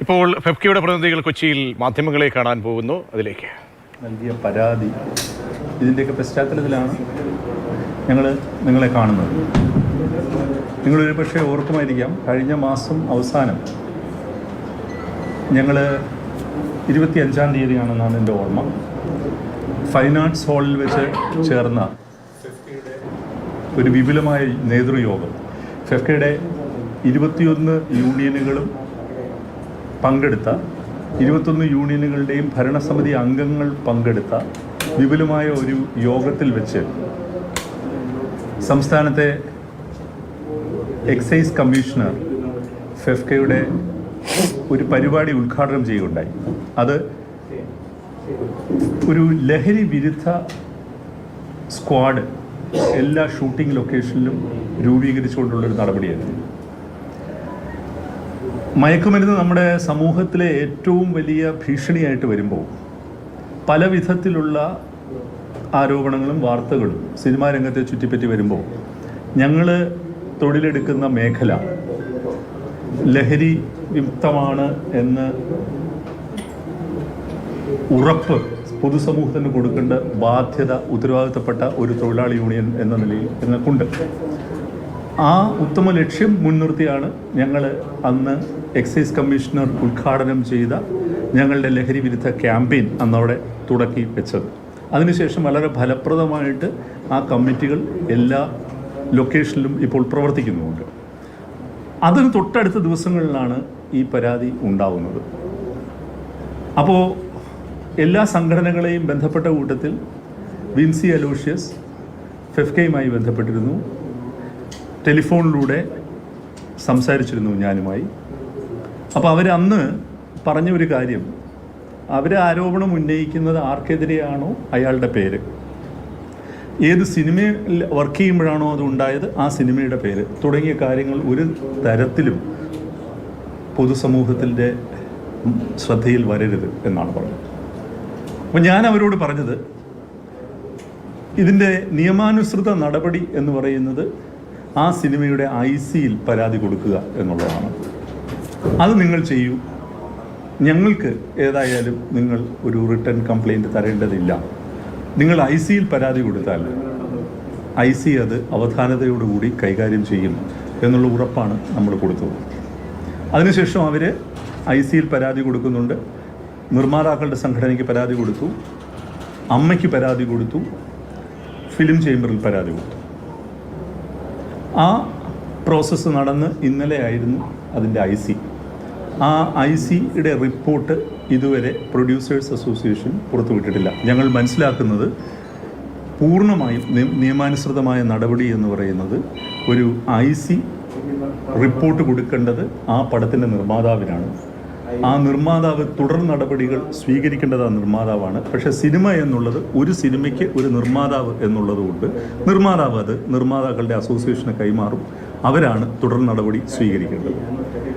ഇപ്പോൾ ഫെഫ്കിയുടെ പ്രതിനിധികൾ കൊച്ചിയിൽ മാധ്യമങ്ങളെ കാണാൻ പോകുന്നു. അതിലേക്ക്. നൽകിയ പരാതി ഇതിന്റെയൊക്കെ പശ്ചാത്തലത്തിലാണ് ഞങ്ങൾ നിങ്ങളെ കാണുന്നത്. നിങ്ങളൊരു പക്ഷേ ഓർക്കുമായിരിക്കാം കഴിഞ്ഞ മാസം അവസാനം ഞങ്ങൾ ഇരുപത്തി അഞ്ചാം തീയതിയാണെന്നാണ് എന്റെ ഓർമ്മ. ഫൈൻ ആർട്സ് ഹാളിൽ വെച്ച് ചേർന്ന ഒരു വിപുലമായ നേതൃയോഗം. ഫെഫ്കയുടെ ഇരുപത്തിയൊന്ന് യൂണിയനുകളും പങ്കെടുത്ത ഇരുപത്തൊന്ന് യൂണിയനുകളുടെയും ഭരണസമിതി അംഗങ്ങൾ പങ്കെടുത്ത വിപുലമായ ഒരു യോഗത്തിൽ വെച്ച് സംസ്ഥാനത്തെ എക്സൈസ് കമ്മീഷണർ ഫെഫ്കയുടെ ഒരു പരിപാടി ഉദ്ഘാടനം ചെയ്യുകയുണ്ടായി. അത് ഒരു ലഹരി വിരുദ്ധ സ്ക്വാഡ് എല്ലാ ഷൂട്ടിംഗ് ലൊക്കേഷനിലും രൂപീകരിച്ചുകൊണ്ടുള്ളൊരു നടപടിയായിരുന്നു. മയക്കുമരുന്ന് നമ്മുടെ സമൂഹത്തിലെ ഏറ്റവും വലിയ ഭീഷണിയായിട്ട് വരുമ്പോൾ പല വിധത്തിലുള്ള ആരോപണങ്ങളും വാർത്തകളും സിനിമാ രംഗത്തെ ചുറ്റിപ്പറ്റി വരുമ്പോൾ ഞങ്ങൾ തൊഴിലെടുക്കുന്ന മേഖല ലഹരി വിമുക്തമാണ് എന്ന് ഉറപ്പ് പൊതുസമൂഹത്തിന് കൊടുക്കേണ്ട ബാധ്യത ഉത്തരവാദിത്തപ്പെട്ട ഒരു തൊഴിലാളി യൂണിയൻ എന്ന നിലയിൽ ഞങ്ങൾക്കുണ്ട്. ആ ഉത്തമ ലക്ഷ്യം മുൻനിർത്തിയാണ് ഞങ്ങൾ അന്ന് എക്സൈസ് കമ്മീഷണർ ഉദ്ഘാടനം ചെയ്ത ഞങ്ങളുടെ ലഹരി വിരുദ്ധ ക്യാമ്പയിൻ അന്നവിടെ തുടക്കി വെച്ചത്. അതിനുശേഷം വളരെ ഫലപ്രദമായിട്ട് ആ കമ്മിറ്റികൾ എല്ലാ ലൊക്കേഷനിലും ഇപ്പോൾ പ്രവർത്തിക്കുന്നുമുണ്ട്. അതിന് തൊട്ടടുത്ത ദിവസങ്ങളിലാണ് ഈ പരാതി ഉണ്ടാവുന്നത്. അപ്പോൾ എല്ലാ സംഘടനകളെയും ബന്ധപ്പെട്ട കൂട്ടത്തിൽ വിൻസി അലോഷ്യസ് ഫെഫ്കയുമായി ബന്ധപ്പെട്ടിരുന്നു. ടെലിഫോണിലൂടെ സംസാരിച്ചിരുന്നു ഞാനുമായി. അപ്പോൾ അവർ അന്ന് പറഞ്ഞ ഒരു കാര്യം അവർ ആരോപണം ഉന്നയിക്കുന്നത് ആർക്കെതിരെയാണോ അയാളുടെ പേര്? ഏത് സിനിമയിൽ വർക്ക് ചെയ്യുമ്പോഴാണോ അത് ഉണ്ടായത്? ആ സിനിമയുടെ പേര്. തുടങ്ങിയ കാര്യങ്ങൾ ഒരു തരത്തിലും പൊതുസമൂഹത്തിന്റെ ശ്രദ്ധയിൽ വരരുത് എന്നാണ് പറഞ്ഞത്. അപ്പോൾ ഞാൻ അവരോട് പറഞ്ഞത് ഇതിന്റെ നിയമാനുസൃത നടപടി എന്ന് പറയുന്നത് ആ സിനിമയുടെ ഐ സിയിൽ പരാതി കൊടുക്കുക എന്നുള്ളതാണ്. അത് നിങ്ങൾ ചെയ്യൂ. ഞങ്ങൾക്ക് ഏതായാലും നിങ്ങൾ ഒരു റിട്ടേൺ കംപ്ലൈന്റ് തരേണ്ടതില്ല. നിങ്ങൾ ഐ സിയിൽ പരാതി കൊടുത്താൽ ഐ സി അത് അവധാനതയോടുകൂടി കൈകാര്യം ചെയ്യും എന്നുള്ള ഉറപ്പാണ് നമ്മൾ കൊടുത്തത്. അതിനുശേഷം അവർ ഐ സിയിൽ പരാതി കൊടുക്കുന്നുണ്ട്. നിർമ്മാതാക്കളുടെ സംഘടനയ്ക്ക് പരാതി കൊടുത്തു. അമ്മയ്ക്ക് പരാതി കൊടുത്തു. ഫിലിം ചേംബറിൽ പരാതി കൊടുത്തു. ആ പ്രോസസ്സ് നടന്ന് ഇന്നലെ ആയിരുന്നു അതിന്റെ ഐ സി ആ ഐ സിയുടെ റിപ്പോർട്ട് ഇതുവരെ പ്രൊഡ്യൂസേഴ്സ് അസോസിയേഷൻ പുറത്തുവിട്ടിട്ടില്ല. ഞങ്ങൾ മനസ്സിലാക്കുന്നത് പൂർണമായും നിയമാനുസൃതമായ നടപടി എന്ന് പറയുന്നത് ഒരു ഐ സി റിപ്പോർട്ട് കൊടുക്കേണ്ടത് ആ പടത്തിന്റെ നിർമ്മാതാവിനാണ്. ആ നിർമ്മാതാവ് തുടർ നടപടികൾ സ്വീകരിക്കേണ്ടത് ആ നിർമ്മാതാവാണ്. പക്ഷേ സിനിമ എന്നുള്ളത് ഒരു സിനിമയ്ക്ക് ഒരു നിർമ്മാതാവ് എന്നുള്ളതുകൊണ്ട് നിർമ്മാതാവ് അത് നിർമ്മാതാക്കളുടെ അസോസിയേഷന് കൈമാറും. അവരാണ് തുടർ നടപടി സ്വീകരിക്കേണ്ടത്.